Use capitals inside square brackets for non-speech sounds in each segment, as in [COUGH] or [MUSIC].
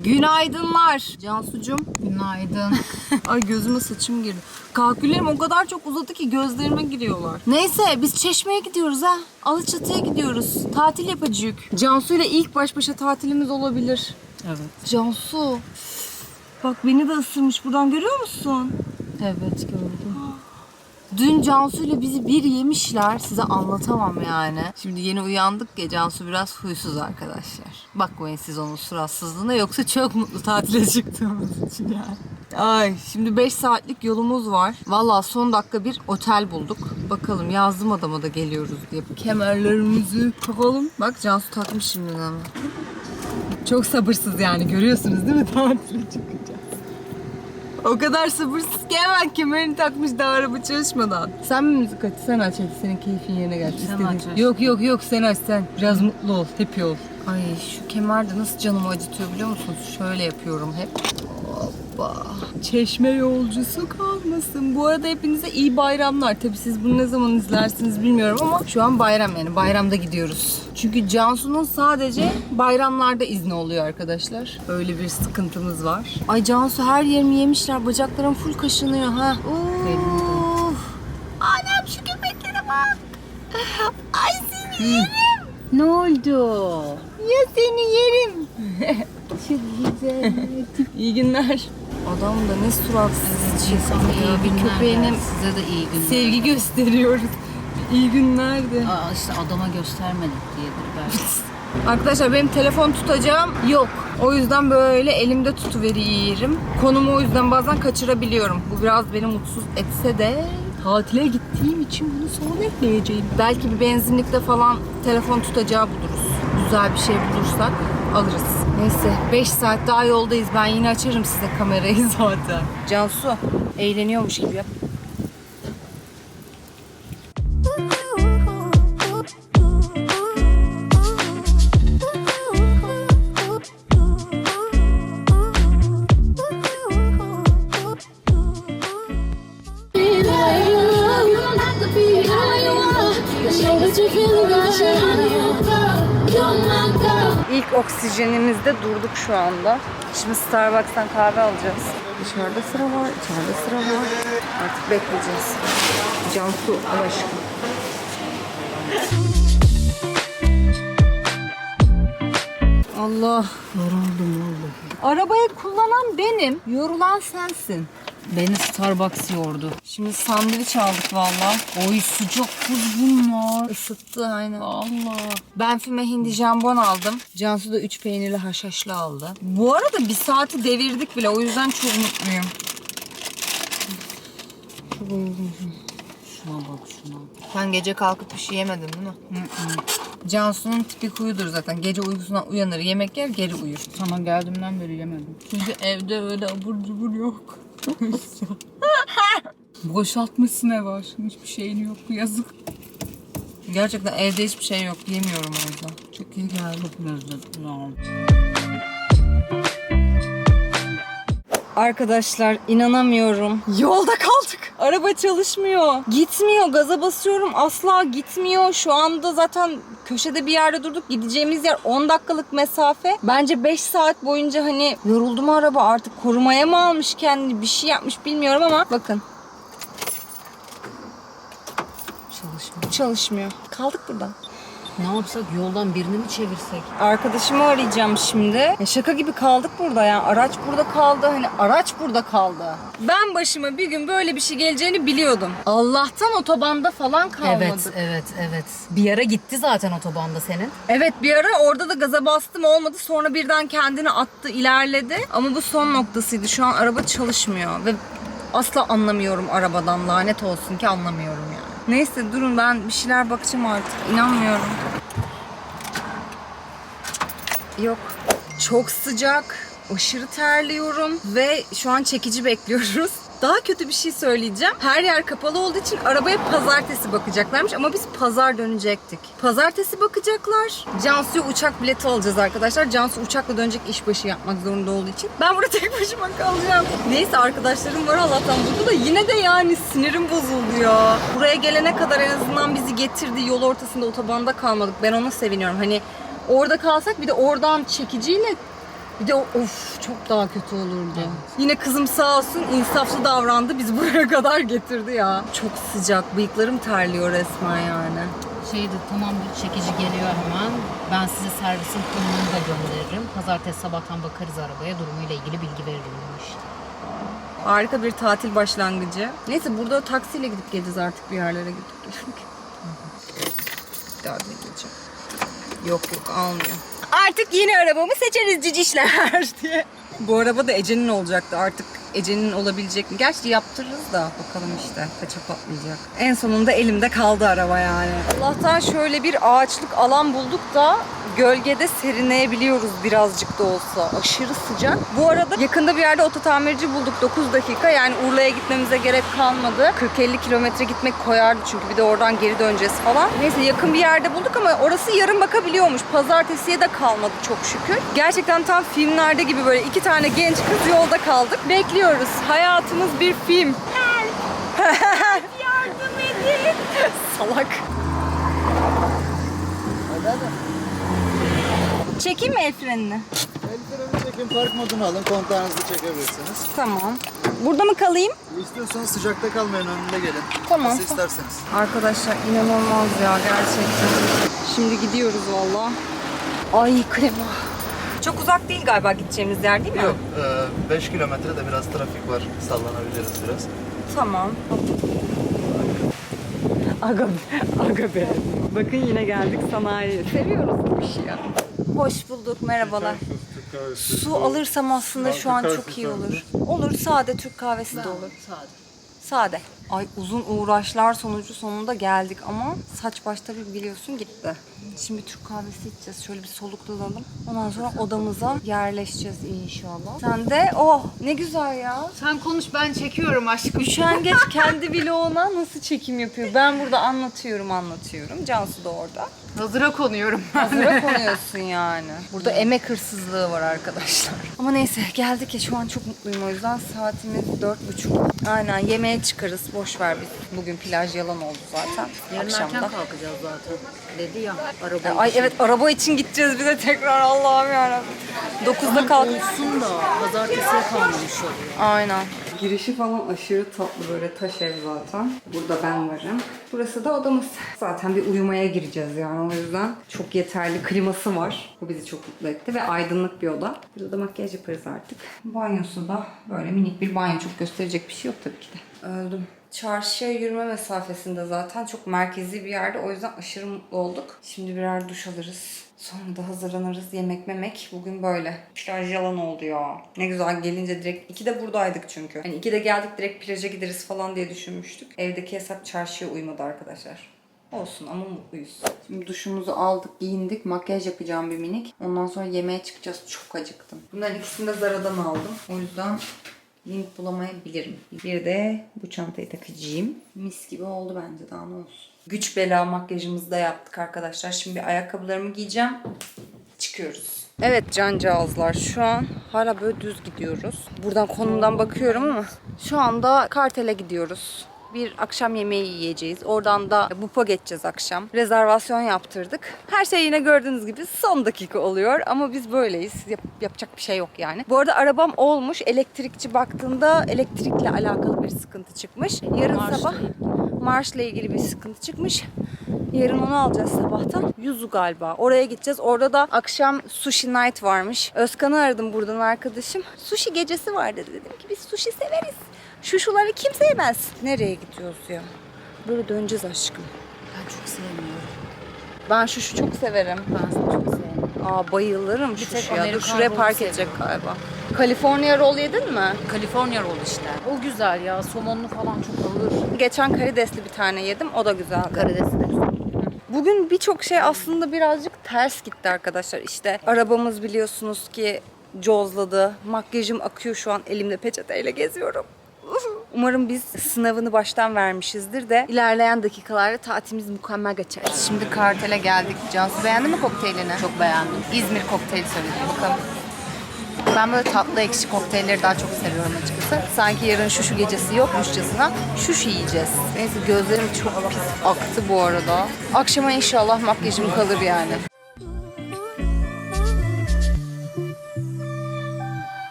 Günaydınlar. Cansucum. Günaydın. [LAUGHS] Ay gözüme saçım girdi. Kahküllerim o kadar çok uzadı ki gözlerime giriyorlar. Neyse biz Çeşme'ye gidiyoruz ha. Alaçatı'ya gidiyoruz. Tatil yapacağız. Cansu ile ilk baş başa tatilimiz olabilir. evet. Cansu. Bak beni de ısırmış buradan görüyor musun? Evet gördüm. Dün Cansu ile bizi bir yemişler. Size anlatamam yani. Şimdi yeni uyandık ya Cansu biraz huysuz arkadaşlar. Bakmayın siz onun suratsızlığına yoksa çok mutlu tatile [LAUGHS] çıktığımız için yani. Ay şimdi 5 saatlik yolumuz var. Valla son dakika bir otel bulduk. Bakalım yazdım adama da geliyoruz diye. Kemerlerimizi takalım. Bak Cansu takmış şimdi ama. Çok sabırsız yani görüyorsunuz değil mi [LAUGHS] tatile çıkacağız. O kadar sabırsız ki hemen kemerini takmış daha araba çalışmadan. Sen mi müzik aç? Sen aç hadi senin keyfin yerine gel. Sen İstediğin- aç, aç. Yok yok yok sen aç sen. Biraz mutlu ol, happy ol. Ay şu kemer de nasıl canımı acıtıyor biliyor musunuz? Şöyle yapıyorum hep. Hoppa. Çeşme yolcusu kalmasın. Bu arada hepinize iyi bayramlar. Tabii siz bunu ne zaman izlersiniz bilmiyorum ama şu an bayram yani. Bayramda gidiyoruz. Çünkü Cansu'nun sadece bayramlarda izni oluyor arkadaşlar. Öyle bir sıkıntımız var. Ay Cansu her yerimi yemişler. Bacaklarım full kaşınıyor ha. Uf. Anam şu köpeklere bak. Ay seni yerim. Ne oldu? Ya seni yerim. [LAUGHS] Çok güzel. İyi günler. Adam da ne suratsız ya. iyi Bir köpeğine. Size de iyi günler. sevgi gösteriyoruz. İyi günler de. Aa, işte adama göstermedik diyedir belki. [LAUGHS] Arkadaşlar benim telefon tutacağım yok. O yüzden böyle elimde tutuveriyorum. Konumu o yüzden bazen kaçırabiliyorum. Bu biraz beni mutsuz etse de tatile gittiğim için bunu sorun etmeyeceğim. Belki bir benzinlikte falan telefon tutacağı buluruz. Güzel bir şey bulursak alırız. Neyse 5 saat daha yoldayız. Ben yine açarım size kamerayı [LAUGHS] zaten. Cansu eğleniyormuş gibi yap. İlk oksijenimizde durduk şu anda. Şimdi Starbucks'tan kahve alacağız. Dışarıda sıra var, içeride sıra var. Artık bekleyeceğiz. Cansu al aşkım. Allah. Yoruldum oğlum. Arabayı kullanan benim, yorulan sensin. Beni Starbucks yordu. Şimdi sandviç aldık valla. Oy sıcak kız bunlar. Isıttı aynen. Allah. Ben füme hindi jambon aldım. Cansu da 3 peynirli haşhaşlı aldı. Bu arada bir saati devirdik bile o yüzden çok mutluyum. Çok uyudum. Şuna bak şuna. Sen gece kalkıp bir şey yemedin değil mi? Cansu'nun tipik huyudur zaten. Gece uykusundan uyanır, yemek yer, geri uyur. Sana geldiğimden beri yemedim. Çünkü evde öyle abur cubur yok. [LAUGHS] Boşaltmışsın ev aşkım. Hiçbir şeyin yok. Yazık. Gerçekten evde hiçbir şey yok. Yemiyorum o yüzden. Çok iyi geldi. Çok lezzetli. Arkadaşlar inanamıyorum. Yolda kaldık. Araba çalışmıyor. Gitmiyor. Gaza basıyorum. Asla gitmiyor. Şu anda zaten köşede bir yerde durduk. Gideceğimiz yer 10 dakikalık mesafe. Bence 5 saat boyunca hani yoruldu mu araba artık korumaya mı almış kendini bir şey yapmış bilmiyorum ama bakın. Çalışma. Çalışmıyor. Kaldık burada. Ne yapsak yoldan birini mi çevirsek? Arkadaşımı arayacağım şimdi. Ya şaka gibi kaldık burada ya. Araç burada kaldı. Hani araç burada kaldı. Ben başıma bir gün böyle bir şey geleceğini biliyordum. Allah'tan otobanda falan kalmadık. Evet, evet, evet. Bir ara gitti zaten otobanda senin. Evet bir ara orada da gaza bastım olmadı. Sonra birden kendini attı ilerledi. Ama bu son noktasıydı. Şu an araba çalışmıyor. Ve asla anlamıyorum arabadan. Lanet olsun ki anlamıyorum yani. Neyse durun ben bir şeyler bakacağım artık. İnanmıyorum. Yok. Çok sıcak. Aşırı terliyorum ve şu an çekici bekliyoruz. Daha kötü bir şey söyleyeceğim. Her yer kapalı olduğu için arabaya pazartesi bakacaklarmış ama biz pazar dönecektik. Pazartesi bakacaklar. Cansu'ya uçak bileti alacağız arkadaşlar. Cansu uçakla dönecek işbaşı yapmak zorunda olduğu için. Ben burada [LAUGHS] tek başıma kalacağım. Neyse arkadaşlarım var Allah'tan burada da yine de yani sinirim bozuldu ya. Buraya gelene kadar en azından bizi getirdi. Yol ortasında otobanda kalmadık. Ben ona seviniyorum. Hani orada kalsak bir de oradan çekiciyle Bir de of çok daha kötü olurdu. Yine kızım sağ olsun insaflı davrandı. Biz [LAUGHS] buraya kadar getirdi ya. Çok sıcak. Bıyıklarım terliyor resmen yani. Şeydi tamam bir çekici geliyor hemen. Ben size servisin konumunu da gönderirim. Pazartesi sabahtan bakarız arabaya durumuyla ilgili bilgi veririm demiş. Harika bir tatil başlangıcı. Neyse burada taksiyle gidip geleceğiz artık bir yerlere gidip. Bir daha deneyeceğim. Yok yok almıyor. Artık yeni arabamı seçeriz cicişler diye. Bu araba da Ece'nin olacaktı artık. Ece'nin olabilecek mi? Gerçi yaptırırız da bakalım işte kaça patlayacak. En sonunda elimde kaldı araba yani. Allah'tan şöyle bir ağaçlık alan bulduk da gölgede serinleyebiliyoruz birazcık da olsa. Aşırı sıcak. Bu arada yakında bir yerde oto tamirci bulduk 9 dakika. Yani Urla'ya gitmemize gerek kalmadı. 40-50 kilometre gitmek koyardı çünkü bir de oradan geri döneceğiz falan. Neyse yakın bir yerde bulduk ama orası yarın bakabiliyormuş. Pazartesiye de kalmadı çok şükür. Gerçekten tam filmlerde gibi böyle iki tane genç kız yolda kaldık. Bekliyoruz. Hayatımız bir film. Yardım [LAUGHS] edin. Salak. Çekeyim mi el frenini? El freni çekin, park modunu alın, kontağınızı çekebilirsiniz. Tamam. Burada mı kalayım? İstiyorsanız sıcakta kalmayın, önünde gelin. Tamam. Nasıl isterseniz. Arkadaşlar inanılmaz ya gerçekten. Şimdi gidiyoruz valla. Ay klima. Çok uzak değil galiba gideceğimiz yer değil mi? Yok, 5 kilometrede biraz trafik var, sallanabiliriz biraz. Tamam. Aga be, aga be. Bakın yine geldik sanayi. Seviyoruz bu işi ya. Hoş bulduk, merhabalar. Su alırsam aslında şu an çok iyi olur. Olur, sade Türk kahvesi de olur. Sade. Sade. Ay uzun uğraşlar sonucu sonunda geldik ama saç baş tabii biliyorsun gitti. Şimdi Türk kahvesi içeceğiz. Şöyle bir soluklanalım. Ondan sonra odamıza yerleşeceğiz inşallah. Sen de oh ne güzel ya. Sen konuş ben çekiyorum aşkım. Üşengeç [LAUGHS] kendi vloguna nasıl çekim yapıyor? Ben burada anlatıyorum anlatıyorum. Cansu da orada. Hazıra konuyorum. Hazıra konuyorsun yani. Burada emek hırsızlığı var arkadaşlar. [LAUGHS] Ama neyse geldik ya şu an çok mutluyum o yüzden saatimiz dört buçuk. Aynen yemeğe çıkarız. Boş ver biz. Bugün plaj yalan oldu zaten. Yarın Akşamda. erken kalkacağız zaten. Dedi ya araba E, Ay evet araba için gideceğiz bize tekrar Allah'ım yarabbim. 9'da kalk. Olsun da pazartesiye kalmamış oluyor. Aynen. Girişi falan aşırı tatlı böyle taş ev zaten. Burada ben varım. Burası da odamız. Zaten bir uyumaya gireceğiz yani o yüzden. Çok yeterli kliması var. Bu bizi çok mutlu etti ve aydınlık bir oda. Burada da makyaj yaparız artık. Banyosu da böyle minik bir banyo. Çok gösterecek bir şey yok tabii ki de. Öldüm. Çarşıya yürüme mesafesinde zaten çok merkezi bir yerde. O yüzden aşırı mutlu olduk. Şimdi birer duş alırız. Sonra da hazırlanırız. Yemek memek. Bugün böyle. Plaj yalan oldu ya. Ne güzel gelince direkt. iki de buradaydık çünkü. Hani iki de geldik direkt plaja gideriz falan diye düşünmüştük. Evdeki hesap çarşıya uymadı arkadaşlar. Olsun ama mutluyuz. Şimdi duşumuzu aldık, giyindik. Makyaj yapacağım bir minik. Ondan sonra yemeğe çıkacağız. Çok acıktım. Bunların ikisini de Zara'dan aldım. O yüzden link bulamayabilirim. Bir de bu çantayı takacağım. Mis gibi oldu bence daha ne olsun. Güç bela makyajımızı da yaptık arkadaşlar. Şimdi ayakkabılarımı giyeceğim. Çıkıyoruz. Evet cancağızlar şu an hala böyle düz gidiyoruz. Buradan konumdan bakıyorum ama şu anda Kartel'e gidiyoruz. Bir akşam yemeği yiyeceğiz. Oradan da Bupa geçeceğiz akşam. Rezervasyon yaptırdık. Her şey yine gördüğünüz gibi son dakika oluyor ama biz böyleyiz. Yap- yapacak bir şey yok yani. Bu arada arabam olmuş. Elektrikçi baktığında elektrikle alakalı bir sıkıntı çıkmış. Yarın Marşla sabah marşla ilgili bir sıkıntı çıkmış. Yarın onu alacağız sabahtan. Yuzu galiba. Oraya gideceğiz. Orada da akşam sushi night varmış. Özkan'ı aradım buradan arkadaşım. Sushi gecesi var dedi. Dedim ki biz sushi severiz. Şuşuları kimse yemez. Nereye gidiyoruz ya? Böyle döneceğiz aşkım. Ben çok sevmiyorum. Ben şuşu çok severim. Ben seni çok sevmiyorum. Aa bayılırım tek şuşuya. Dur Amerikan şuraya park edecek seviyorum. galiba. California roll yedin mi? Kaliforniya rol işte. O güzel ya. Somonlu falan çok ağır. Geçen karidesli bir tane yedim. O da güzeldi. De güzel. Bugün birçok şey aslında birazcık ters gitti arkadaşlar. İşte arabamız biliyorsunuz ki cozladı. Makyajım akıyor şu an elimde peçeteyle geziyorum. [LAUGHS] Umarım biz sınavını baştan vermişizdir de ilerleyen dakikalarda tatilimiz mükemmel geçer. Şimdi kartele geldik. Cansu beğendin mi kokteylini? Çok beğendim. İzmir kokteyli söyledim bakalım ben böyle tatlı ekşi kokteylleri daha çok seviyorum açıkçası. Sanki yarın şu şu gecesi yokmuşçasına şu şu yiyeceğiz. Neyse gözlerim çok pis aktı bu arada. Akşama inşallah makyajım kalır yani.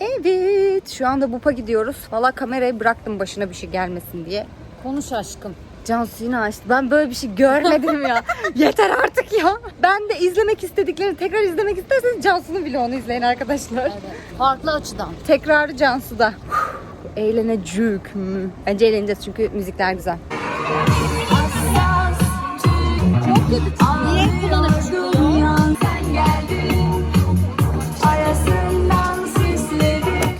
Evet şu anda BUP'a gidiyoruz. Valla kamerayı bıraktım başına bir şey gelmesin diye. Konuş aşkım. Cansu yine açtı. Ben böyle bir şey görmedim ya. [LAUGHS] Yeter artık ya. Ben de izlemek istediklerini tekrar izlemek isterseniz Cansu'nun bile onu izleyin arkadaşlar. Farklı açıdan. Tekrarı Cansu'da. Eğlenecek mü? Bence eğleneceğiz çünkü müzikler güzel. Niye kullanır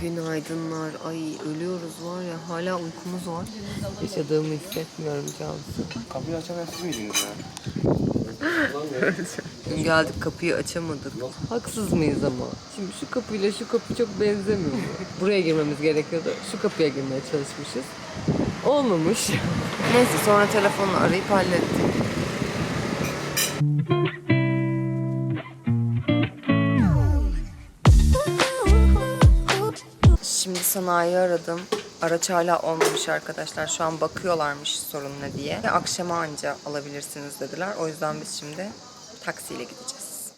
Günaydınlar. Hala uykumuz var. Yaşadığımı hissetmiyorum Cansu. Kapıyı açamayan siz miydiniz ya? Dün geldik kapıyı açamadık. Haksız mıyız ama? Şimdi şu kapıyla şu kapı çok benzemiyor mu? [LAUGHS] Buraya girmemiz gerekiyordu. Şu kapıya girmeye çalışmışız. Olmamış. [LAUGHS] Neyse sonra telefonla arayıp hallettik. Şimdi sanayi aradım. Araç hala olmamış arkadaşlar. Şu an bakıyorlarmış sorun ne diye. Ve akşama anca alabilirsiniz dediler. O yüzden biz şimdi taksiyle gideceğiz.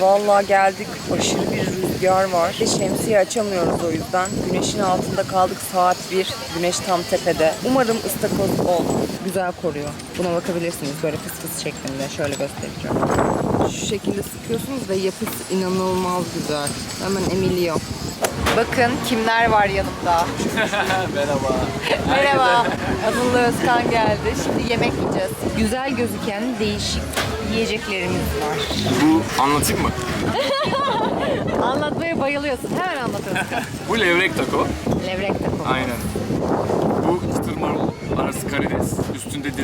Vallahi geldik. Aşırı bir rüzgar var. Ve şemsiye açamıyoruz o yüzden. Güneşin altında kaldık saat 1. Güneş tam tepede. Umarım ıstakoz olmaz. Güzel koruyor. Buna bakabilirsiniz böyle fıs fıs şeklinde. Şöyle göstereceğim. Şu şekilde sıkıyorsunuz ve yapısı inanılmaz güzel. Hemen emiliyor. Bakın kimler var yanımda. [LAUGHS] Merhaba. Merhaba. Anıl Özkan geldi. Şimdi yemek yiyeceğiz. Güzel gözüken değişik yiyeceklerimiz var. Bu anlatayım mı? [LAUGHS] Anlatmaya bayılıyorsun. Hemen anlat Özkan. Bu levrek taco. Levrek konu. Aynen.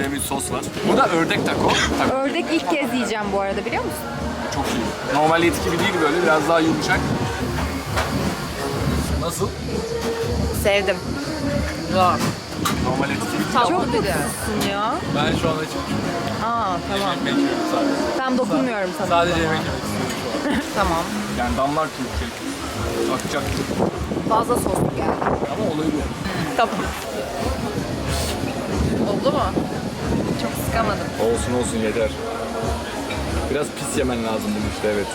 Dinamit sos var. Bu da ördek taco. taco. Ördek ilk kez yiyeceğim bu arada biliyor musun? Çok iyi. Normal et gibi değil böyle biraz daha yumuşak. Nasıl? Sevdim. Normal et gibi değil. Çok güzelsin ya. Ben şu anda çok Aa tamam. yemek yiyorum sadece. Tam dokunmuyorum sana. Sadece yemek yemek istiyorum şu an. [LAUGHS] Tamam. Yani damlar kırık Akacak. Fazla soslu geldi. Ama olayı bu. Tamam. Oldu mu? Sıkamadım. Olsun olsun yeter. Biraz pis yemen lazım bunu işte evet.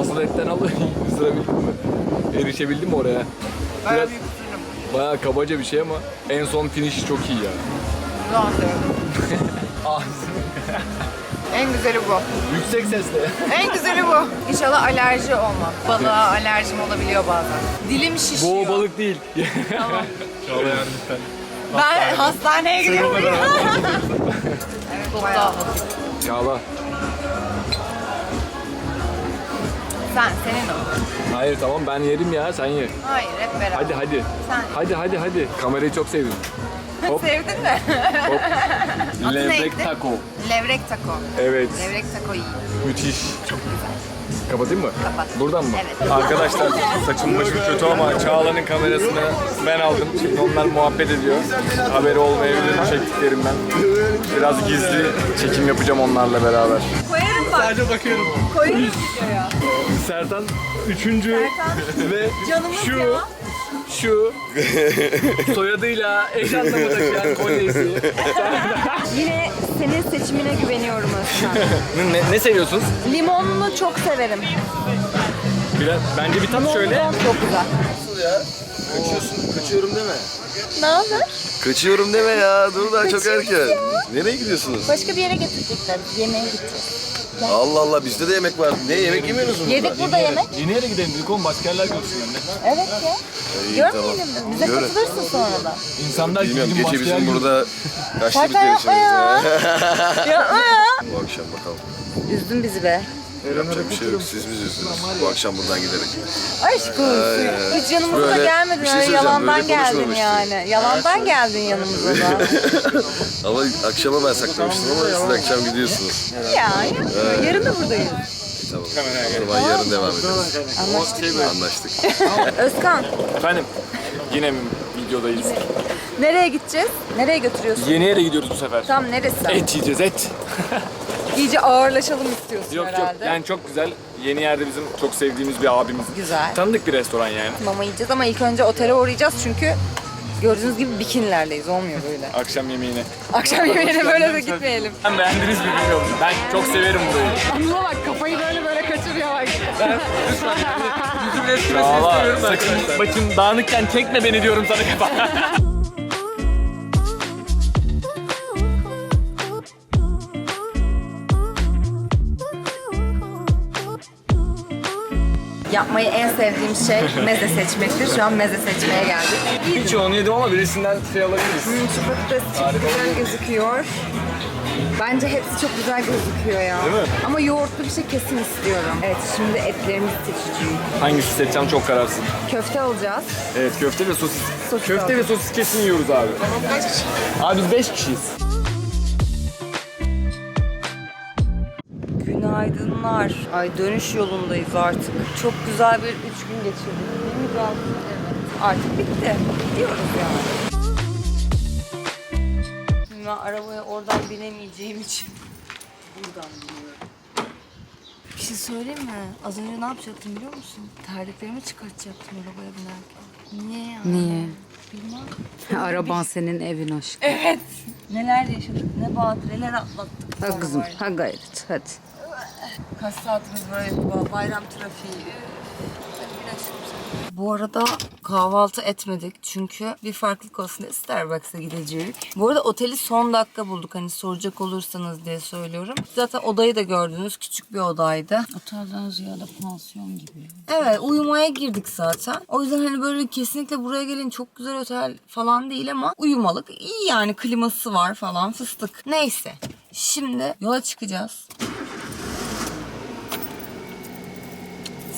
Asıl etten al [LAUGHS] ısırabildin mi? Erişebildin mi oraya? Biraz bayağı kabaca bir şey ama en son finişi çok iyi ya. [LAUGHS] [LAUGHS] En güzeli bu. Yüksek sesle. En güzeli bu. İnşallah alerji olmam. Balığa alerjim olabiliyor bazen. Dilim şişiyor. Bu balık değil. Tamam. Çağla yani lütfen. Ben hastaneye gidiyorum. Çok daha Çağla. Sen, senin o. Hayır tamam ben yerim ya sen ye. Hayır, hep beraber. Hadi hadi. Sen. Hadi hadi hadi. Kamerayı çok sevdim. [LAUGHS] Hop Sevdin mi? hop. Adı Levrek neydi? taco. Levrek taco. Evet. Levrek taco iyi. Müthiş. Çok güzel. Kapatayım mı? Kapat. Buradan mı? Evet. Arkadaşlar saçım başım kötü ama Çağla'nın kamerasını ben aldım. Şimdi onlar muhabbet ediyor. Haberi olmayabilir çektiklerimden. Biraz gizli çekim yapacağım onlarla beraber. Koyarım bak. Sadece bakıyorum. Koyarım videoya. Sertan üçüncü ve Canımız şu ya. Şu [LAUGHS] soyadıyla eş anlamı taşıyan kolyesi. [LAUGHS] Yine senin seçimine güveniyorum Özkan. ne, ne seviyorsunuz? Limonlu çok severim. Biraz, bence bir tat şöyle. Limon çok güzel. Kaçıyorsun, kaçıyorum deme. Ne haber? Kaçıyorum deme ya. Dur daha çok erken. Nereye gidiyorsunuz? Başka bir yere getirecekler. Yemeğe gideceğiz. Allah Allah bizde de yemek var. Ne yemek yemiyorsunuz? Yedik burada yemek. Yeni yere gidelim oğlum başka yerler görsünler ne? Evet ya. İyi, Görmeyelim mi? Bize Görün. katılırsın sonradan. İnsanlar Bilmiyorum gidin gece başka yer bizim görsün. burada kaçta Şaka biter yapma ya. ya. Yapma ya. Bu akşam bakalım. Üzdün bizi be. Yapacak bir şey yok. Siz bizi üzdünüz. Bu akşam buradan giderek. Aşk olsun. Hiç yanımıza Böyle- gelmedin. bir şey öyle söyleyeceğim, yalandan böyle geldin konuşmamıştık. yani. Yalandan geldin yanımıza da. [LAUGHS] Ama akşama ben saklamıştım ama siz akşam gidiyorsunuz. ya ya. Yarın da buradayız. Tamam. O zaman yarın devam ederiz. Anlaştık. [LAUGHS] Özkan, Efendim yine mi videodayız? nereye gideceğiz? Nereye götürüyorsun? Yeni yere gidiyoruz bu sefer. Tam neresi? Et yiyeceğiz et. [LAUGHS] İyice ağırlaşalım istiyorsun Yok yok herhalde. yani çok güzel. Yeni yerde bizim çok sevdiğimiz bir abimiz. Güzel. Tanıdık bir restoran yani. Mama yiyeceğiz ama ilk önce otele uğrayacağız çünkü gördüğünüz gibi bikinilerdeyiz. Olmuyor böyle. Akşam yemeğine. Akşam [LAUGHS] yemeğine böyle de gitmeyelim. Ben beğendiniz mi bilmiyorum. Ben çok severim burayı. Anla bak kafayı böyle böyle kaçırıyor bak. [LAUGHS] lütfen. Lütfen. Yüzümün eskimesini istemiyorum da. Sakın bakayım dağınıkken çekme beni diyorum sana kafa. [LAUGHS] Yapmayı en sevdiğim şey meze seçmektir. Şu an meze seçmeye geldik. Hiç onu yedim ama birisinden şey alabiliriz. Şu patates çok güzel gözüküyor. Bence hepsi çok güzel gözüküyor ya. Değil mi? Ama yoğurtlu bir şey kesin istiyorum. Evet şimdi etlerimizi seçeceğiz. Hangisi seçeceğim çok kararsın. Köfte alacağız. Evet köfte ve sosis. Sosis köfte al. ve sosis kesin yiyoruz abi. Abi biz 5 kişiyiz. Günaydınlar. Ay dönüş yolundayız artık. Çok güzel bir üç gün geçirdik. Değil mi Cansu? Evet. Artık bitti. Gidiyoruz yani. Şimdi ben arabaya oradan binemeyeceğim için buradan biniyorum. Bir şey söyleyeyim mi? Az önce ne yapacaktım biliyor musun? Terliklerimi çıkartacaktım arabaya binerken. Niye yani? Niye? Bilmem. [LAUGHS] Araban senin evin aşkım. Evet. Neler yaşadık, ne badireler atlattık. Ha kızım, ha gayret, hadi. Kaç saatimiz böyle bu bayram trafiği. Bu arada kahvaltı etmedik çünkü bir farklılık olsun diye Starbucks'a gideceğiz. Bu arada oteli son dakika bulduk hani soracak olursanız diye söylüyorum. Zaten odayı da gördünüz küçük bir odaydı. Otelden ziyade pansiyon gibi. Evet uyumaya girdik zaten. O yüzden hani böyle kesinlikle buraya gelin çok güzel otel falan değil ama uyumalık. iyi yani kliması var falan fıstık. Neyse şimdi yola çıkacağız.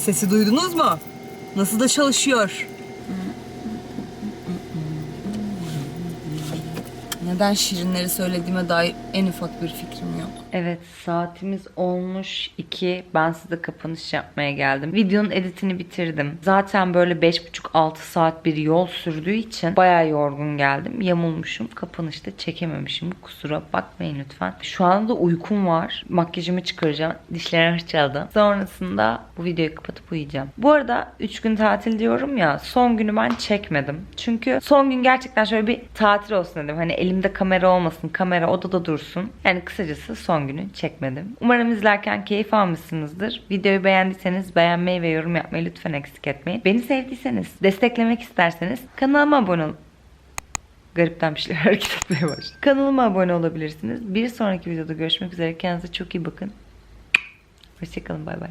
Sesi duydunuz mu? Nasıl da çalışıyor. Neden şirinleri söylediğime dair en ufak bir fikrim yok. Evet saatimiz olmuş 2. Ben size kapanış yapmaya geldim. Videonun editini bitirdim. Zaten böyle 5,5-6 saat bir yol sürdüğü için bayağı yorgun geldim. Yamulmuşum. Kapanışta çekememişim. Kusura bakmayın lütfen. Şu anda uykum var. Makyajımı çıkaracağım. Dişlerimi fırçaladım. Sonrasında bu videoyu kapatıp uyuyacağım. Bu arada 3 gün tatil diyorum ya son günü ben çekmedim. Çünkü son gün gerçekten şöyle bir tatil olsun dedim. Hani elimde kamera olmasın. Kamera odada dursun. Yani kısacası son günü çekmedim. Umarım izlerken keyif almışsınızdır. Videoyu beğendiyseniz beğenmeyi ve yorum yapmayı lütfen eksik etmeyin. Beni sevdiyseniz, desteklemek isterseniz kanalıma abone olun. Garipten bir şeyler [LAUGHS] hareket etmeye başladı. Kanalıma abone olabilirsiniz. Bir sonraki videoda görüşmek üzere. Kendinize çok iyi bakın. Hoşçakalın. Bay bay.